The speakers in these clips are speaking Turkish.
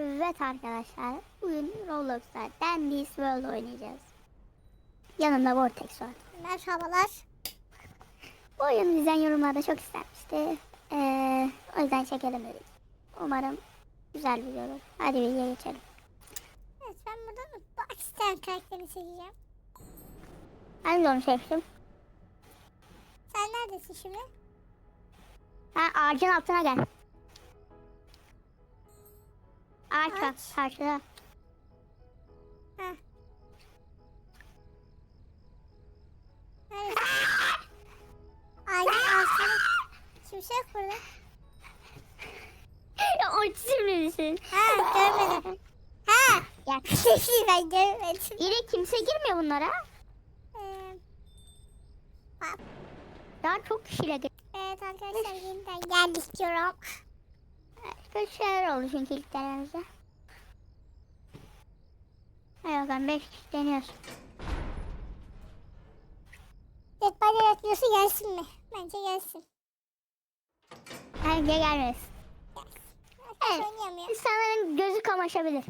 Evet arkadaşlar. Bugün Roblox'ta Dandy's World oynayacağız. Yanında Vortex var. Merhabalar. Bu oyun bizden yorumlarda çok istenmişti. Ee, o yüzden çekelim dedik. Umarım güzel bir olur. Hadi videoya geçelim. Evet ben buradan Baxter karakterini seçeceğim. Ben de onu seçtim. Sen neredesin şimdi? Ha, ağacın altına gel. Bak Ağaç. karşıda. Ha. Neredesin? Ağacın yok burada. ya otizmli misin? Ha görmedim. Ha. Gel. ben görmedim. İyi kimse girmiyor bunlara. Ee. Daha çok kişiyle gir. evet arkadaşlar yeniden geldik diyorum. Kötü şeyler oldu çünkü ilk denememizde. Hadi bakalım 5 kişi deniyoruz. Dead by Daylight gelsin mi? Bence gelsin. Bence gelmez. Evet. Oynayamıyor. İnsanların gözü kamaşabilir.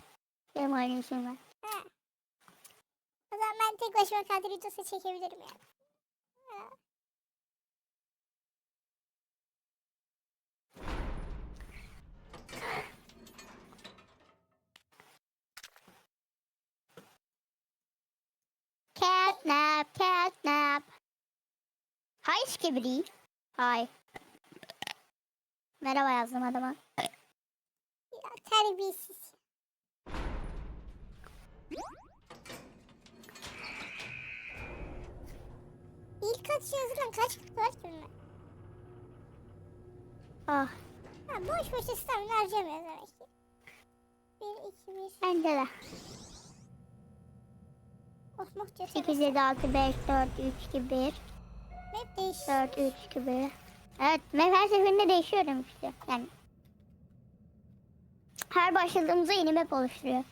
Benim oynayışım var. Ha. O zaman ben tek başıma videosu çekebilirim yani. Ha. Catnap, catnap. Hay skibidi. Hay. Merhaba yazdım adama. Ya terbiyesiz. İlk atış yazılan kaç ki bunlar? Ah, Ha, boş boş stamina harcamıyor demek ki. 1, 2, 1. bence de. Oh muh 8, 7, 6, 5, 4, 3, 2, 1. Map değişti. 4, 3, 2, 1. Evet, ben her seferinde değişiyorum işte. Yani her başladığımızda yeni map oluşturuyor.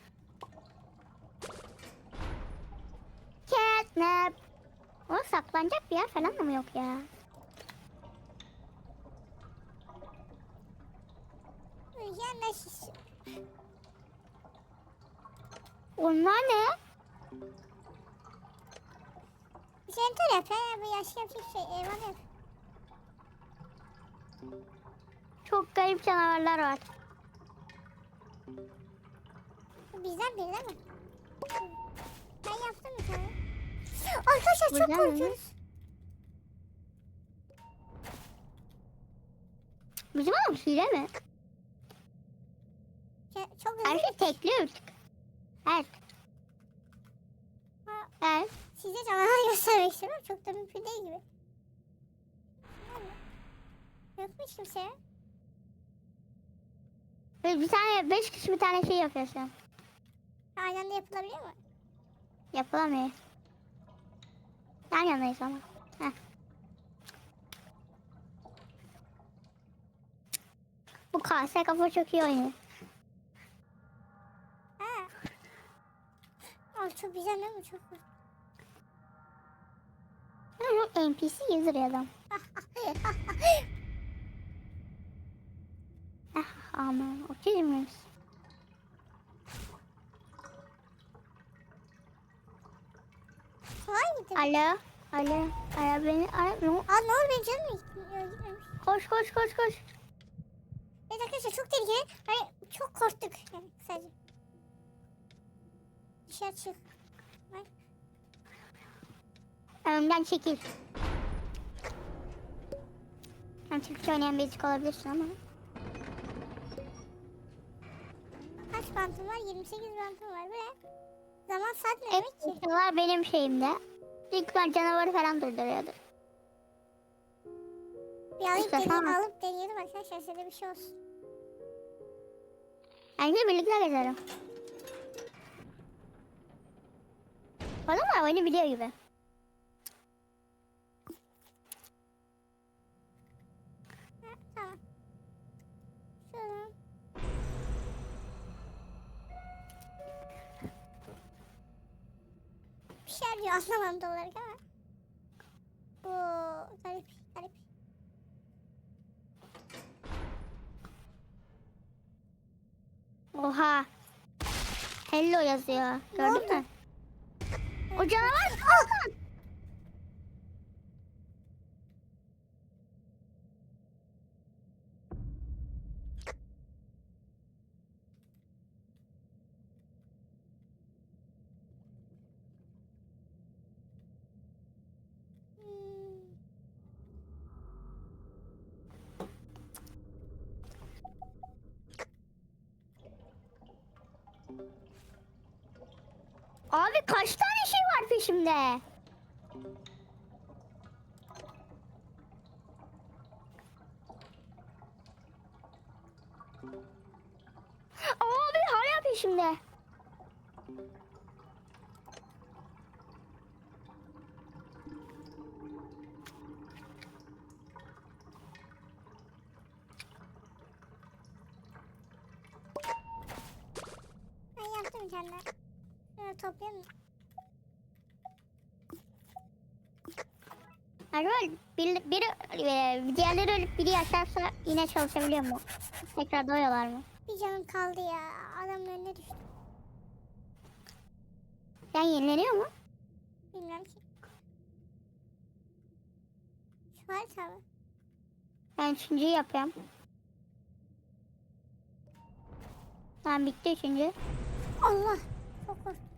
Catnap. O saklanacak bir yer falan da mı yok ya? Uyuyan şiş. Onlar ne? Jentol yap ya bu yaşlı yapacak şey. Eyvallah yap. Çok garip canavarlar var. Bizden biri değil mi? Ben yaptım bir tane. Arkadaşlar çok mi? korkuyoruz. Bizim adam hile mi? Her bir tık. Evet. Evet. Size canavar göstermek istiyorum. Çok da mümkün değil gibi. Yok mu hiç kimse? Bir tane, beş kişi bir tane şey yapıyorsun. Aynı anda yapılabiliyor mu? Yapılamıyor. Yan yanayız ama. Heh. Bu kase kafa çok iyi oynuyor. Ha. Aa, çok güzel değil mi? Çok güzel. NPC user adam. Ah aman otizm miyiz? Alo. Alo. Alo beni aramıyor mu? Aa ne olur benim canım gitmemiş. Koş koş koş koş. Evet arkadaşlar çok tehlikeli. Hani çok korktuk. Yani sadece. Dışarı çık. Bak. Önümden çekil. Sen Türkçe oynayan bir olabilirsin ama. Kaç bantım var? 28 bantım var. Bu ne? Zaman saat ne demek ki? Evet, benim şeyimde. Büyük ihtimal canavarı falan durduruyordur. Bir alıp tamam. alıp deneyelim arkadaşlar de bir şey olsun. Bence birlikte gezelim. Adamlar oyunu biliyor gibi. Bir şey diyor anlamadım da ama. Oo, garip garip. Oha. Hello yazıyor. Gördün mü? O canavar. Ah! Abi kaç tane şey var peşimde? Abi hala peşimde. Ben yaptım bir Şunu toplayalım. Arkadaşlar bir, biri, e, diğerleri ölüp biri yaşarsa yine çalışabiliyor mu? Tekrar doyuyorlar mı? Bir canım kaldı ya. Adamın önüne düştü. Yani yenileniyor mu? Bilmem ki. Şu harita mı? Ben üçüncüyü yapıyorum. Tamam bitti üçüncü. Allah. Çok korktum.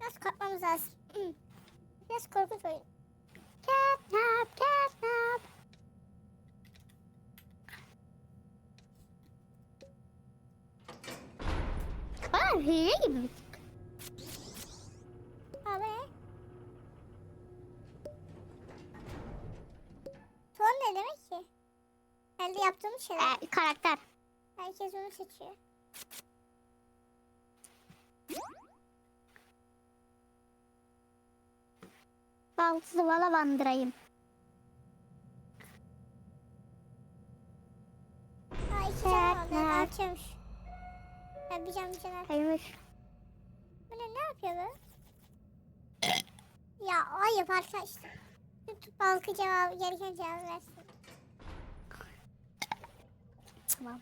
Biraz korkmamız lazım. Hı. Biraz korkunç oyun. Catnap, catnap. Aa hile gibi. Abi? Ton ne demek ki? Elde yaptığımız şeyler. Ee, karakter. Herkes onu seçiyor. Balsız vala bandırayım. Aa iki can aldı. Bir can bir can. Hayırmış. Bu ne, ne yapıyor bu? Ya ayıp arkadaşlar. Lütfen balkı cevabı, gereken cevabı versin. Tamam.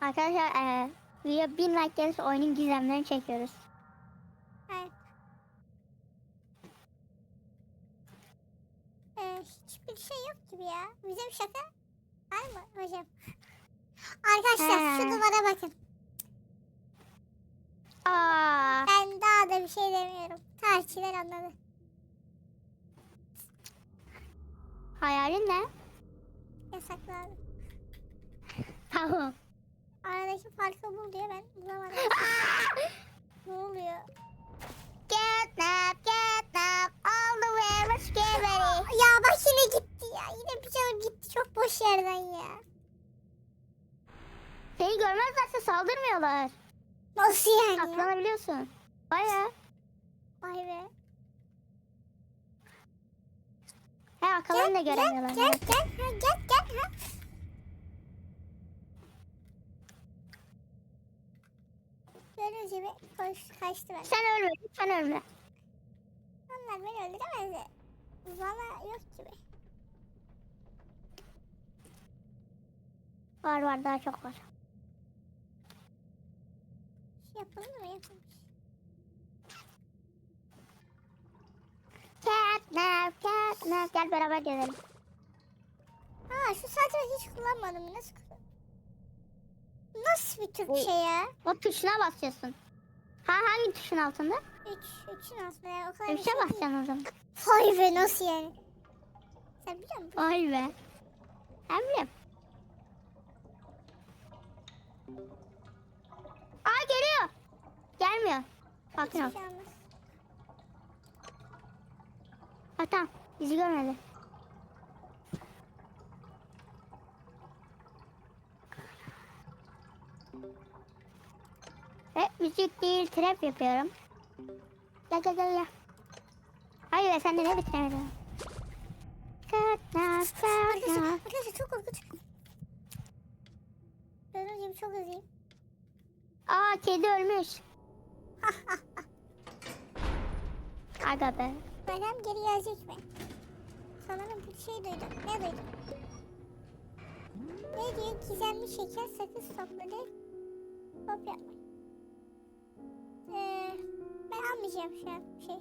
Arkadaşlar ee, video 1000 like gelirse oyunun gizemlerini çekiyoruz. Evet. Ee, yok gibi ya. Bizim şaka var mı hocam? Arkadaşlar şu He. duvara bakın. Aa, Ben daha da bir şey demiyorum. Tarihçiler anladı. hayalin ne? Yasaklandı. Tamam. Aradaki farkı bul diyor ben bulamadım. ne oluyor? Catnap, catnap, all yerden ya. Seni görmezlerse saldırmıyorlar. Nasıl yani ya? Saklanabiliyorsun. Baya. Vay be. He arkalarını da göremiyorlar. Gel gel gel. Ha, gel gel. Ha. Gördüğünüz gibi koş, kaçtı ben. Sen ölme, lütfen ölme. Onlar beni öldüremezdi. Valla yok gibi. Var var daha çok var. Şu yapıldı mı yapılmış. Catnap, catnap. Gel beraber gezelim. Aa şu saati ben hiç kullanmadım. Nasıl Nasıl bir Türkçe Bu- ya? O tuşuna basacaksın. Ha hangi tuşun altında? Üç, üçün aslında ya. O kadar bir şey şey basacaksın o zaman. Vay be nasıl yani? Sen biliyor musun? Vay be. Ben biliyorum. Aa geliyor. Gelmiyor. Bakın Hiçbir şey olmaz. Ha tamam. Bizi görmedi. Ve müzik değil trap yapıyorum. Gel gel gel gel. Hayır be sen de ne bitiremedin? Arkadaşlar çok korkunç. Gördüğünüz gibi çok hızlıyım. Aa kedi ölmüş. Aga be. Bakalım geri gelecek mi? sanırım bir şey duydum. Ne duydum? Ne diyor? Gizemli şeker sakız topladı. Hop yapmayın. Ee, ben almayacağım şu an şey.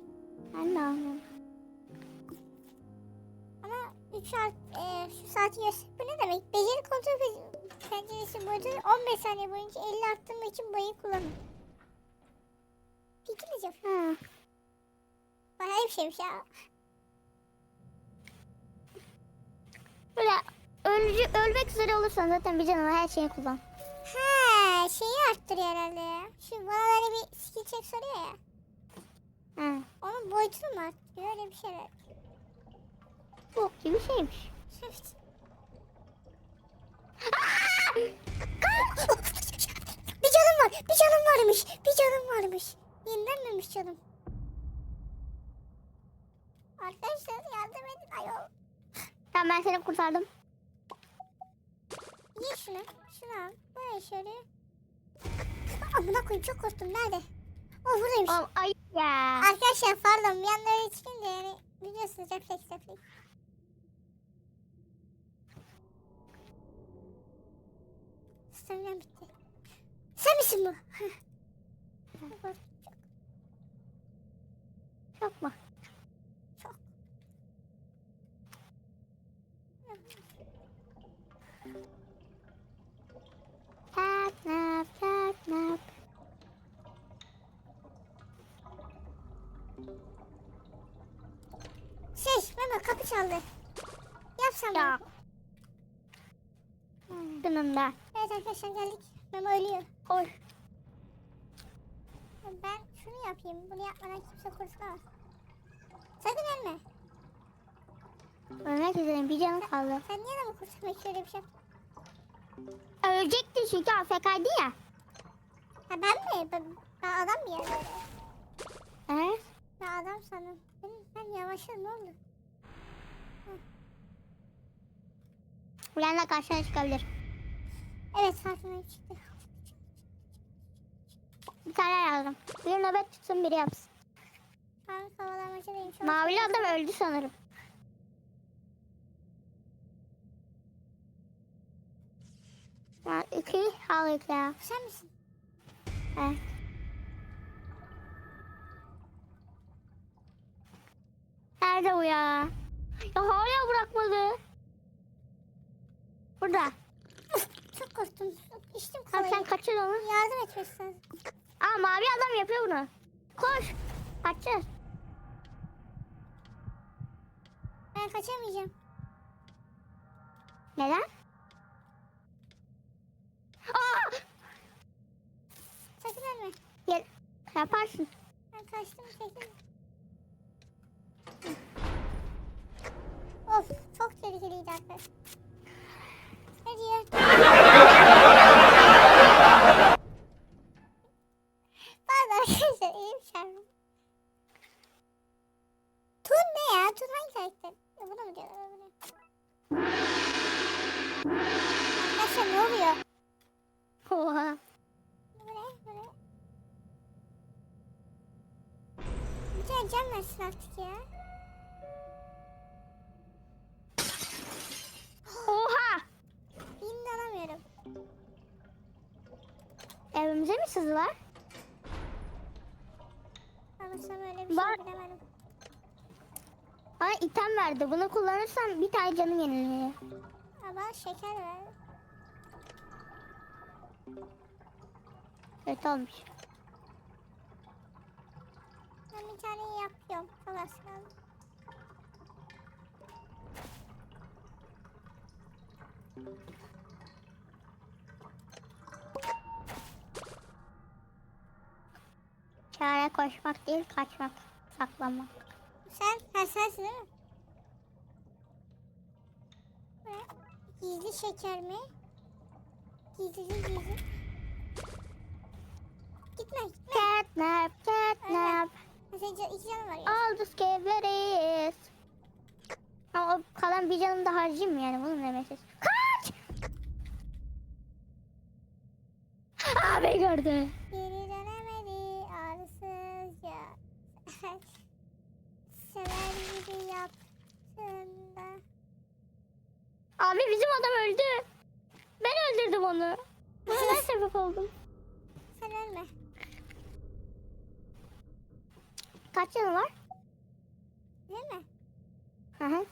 Ben de anlıyorum. Ama 3 saat, e, şu saati göster. Bu ne demek? Beceri kontrol penceresi boyunca 15 saniye boyunca 50 arttırmak için boyayı kullanın. Fikir yap. Ha. Bayağı bir şeymiş ya. Böyle ölücü, ölmek üzere olursan zaten bir canına her şeyi kullan. Ha, şeyi arttırıyor herhalde ya. Şu bana böyle bir skill check soruyor ya. Ha. Onun boyutunu mu arttırıyor? Öyle bir şeyler. Bok gibi şeymiş. Evet. Bir canım var. Bir canım varmış. Bir canım varmış. Yenilenmemiş canım. Arkadaşlar yardım edin ayol. Tamam ben seni kurtardım. Ye şunu. Şunu al. Böyle şöyle. Amına koyayım çok korktum. Nerede? O buradaymış. Oğlum ayıp ya. Arkadaşlar pardon bir anda öyle çıkınca yani biliyorsunuz refleks refleks. Sen misin bu? Çok mu? Çok. Catnap, catnap. Şey Memo kapı çaldı. Yapsam Ya. mı? Dınında. Evet arkadaşlar geldik. Memo ölüyor. Koş. Ben şunu yapayım. Bunu yapmadan kimse kurtulamaz. Sakın ölme. Ölmek üzereyim bir canım kaldı. Sen niye adamı kurtarmak için öyle bir şey yaptın? Ölecekti çünkü AFK'ydı ya. Ha ben mi? Ben, ben adam mı yani? Evet. Ben adam sandım. Ben, ben yavaşladım ne oldu? Anda karşına çıkabilir. Evet farkındayım çıktı. Bir tane yazdım. Bir nöbet tutsun biri yapsın. Kovalamacadayım. Şu an- Mavili adam öldü sanırım. Ha, iki sağlık ya. Sen misin? Evet. Nerede bu ya? Ya hala bırakmadı. Burada. Çok korktum. İçtim Tamam kolayı. sen kaçır onu. Yardım lazım. Aa mavi adam yapıyor bunu. Koş. Kaçır. Ben kaçamayacağım. Neden? Aa! Sakın ölme. Gel. Yaparsın. Ben kaçtım çekil. Of çok tehlikeliydi arkadaşlar. Diyor? Pardon arkadaşlar elim çarptı. Tun ne ya? Tun hangi karakter? Ya Bunu mu diyorlar? Arkadaşlar ne oluyor? Oha. Ne? Ne? Bir tane can versin artık ya. Sızdılar? Ama sana öyle bir Var. şey bilemedim. Bana item verdi. Bunu kullanırsam bir tane canım yenileniyor. Ama şeker ver. Kötü olmuş. Ben bir tane yapıyorum. Çok Çare koşmak değil kaçmak. Saklanmak. Sen, ha sensin değil mi? Gizli şeker mi? Gizli gizli. Gitme gitme. Catnap, catnap. Mesela can- iki canım var ya. All the scaveries. Ama o kalan bir canım da harcayayım mı yani bunun demesi. Kaç! Abi gördü. Geri ağrısızca. Sever gibi yaptın da Abi bizim adam öldü. Ben öldürdüm onu. Buna ben sebep oldum. Sen ölme. Kaç canı var? Değil mi? Hı hı.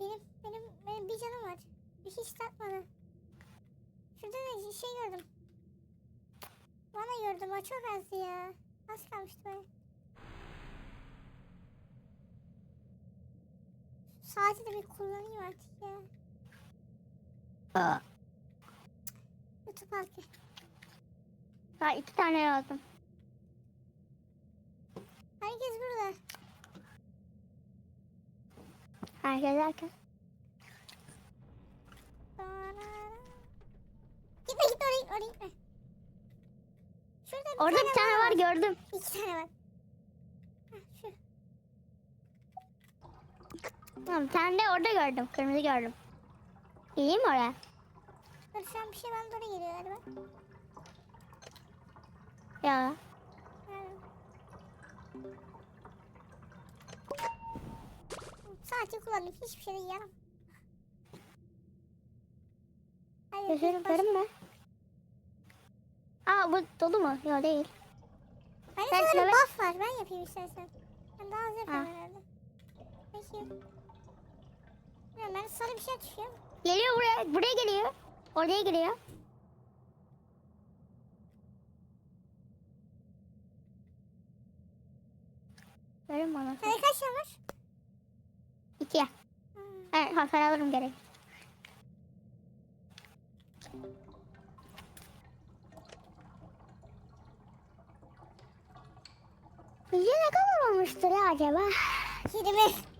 Benim, benim, benim bir canım var. Bir hiç takmadı. Şurada da şey gördüm. Bana gördüm o çok azdı ya. Az kalmıştı böyle. Saati de bir kullanayım artık ya. Aa. YouTube halkı. Ha, iki tane lazım. Herkes burada. Herkes herkes. Gitme gitme oraya gitme oraya gitme. Şurada bir Orada tane bir tane var gördüm. İki tane var. Hah, şu. Tamam, tane de orada gördüm. Kırmızı gördüm. Geleyim oraya? Dur şu an bir şey bana doğru geliyor galiba. Ya. Nerede? Saati kullandım. Hiçbir şey de yaram. Baş- görün mü? Aa bu dolu mu? Yok değil. Bende Ben sanırım şöyle- buff var. Ben yapayım istersen. Ben daha az yapıyorum Ha. herhalde. Peki. Bilmiyorum, ben sarı bir şey düşüyor. Geliyor buraya. Buraya geliyor. Oraya geliyor. Verin bana. Sende kaç tane var? İki. Hmm. Evet, hasar alırım gerek. Bize ne kadar olmuştur ya acaba? 20.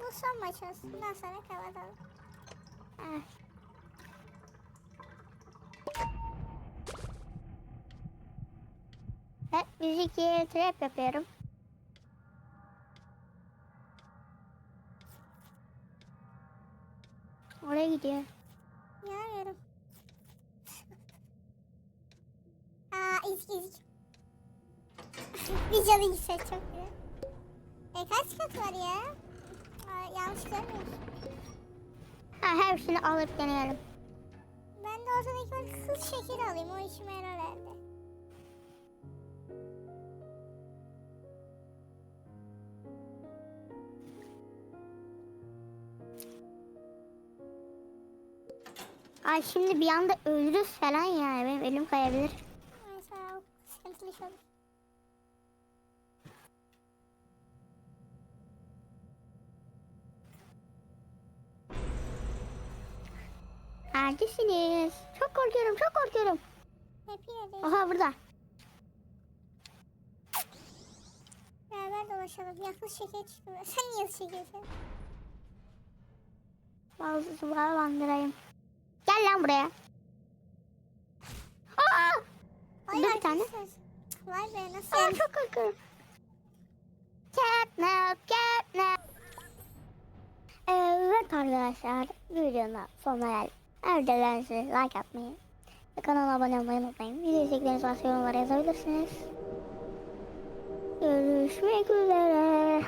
Bu- son maç olsun. Bundan sonra kapatalım. Evet. Evet, 102 trap yapıyorum. Oraya gidiyor. Bir canı gitse çok iyi. E kaç kat var ya? Aa, yanlış görmüyorsun. Ha, hepsini alıp deneyelim. Ben de ortadaki böyle kız şekeri alayım. O işime yarar herhalde. Ay şimdi bir anda ölürüz falan yani. Benim elim kayabilir. Mesela sıkıntılı iş olur. Neredesiniz? Çok korkuyorum, çok korkuyorum. Hep yine de Oha burada. beraber dolaşalım. Yaklı şeker çıktı. Sen niye yaklı şeker çıktın? Bazı bandırayım. Gel lan buraya. Aa! Ay bir tane. Vay be nasıl Aa, yani? çok korkuyorum. Catnap, catnap. Evet arkadaşlar, videonun sonuna geldik. Evdelerse like atmayı ve kanala abone olmayı unutmayın. Video istekleriniz varsa yorumlara yazabilirsiniz. Görüşmek üzere.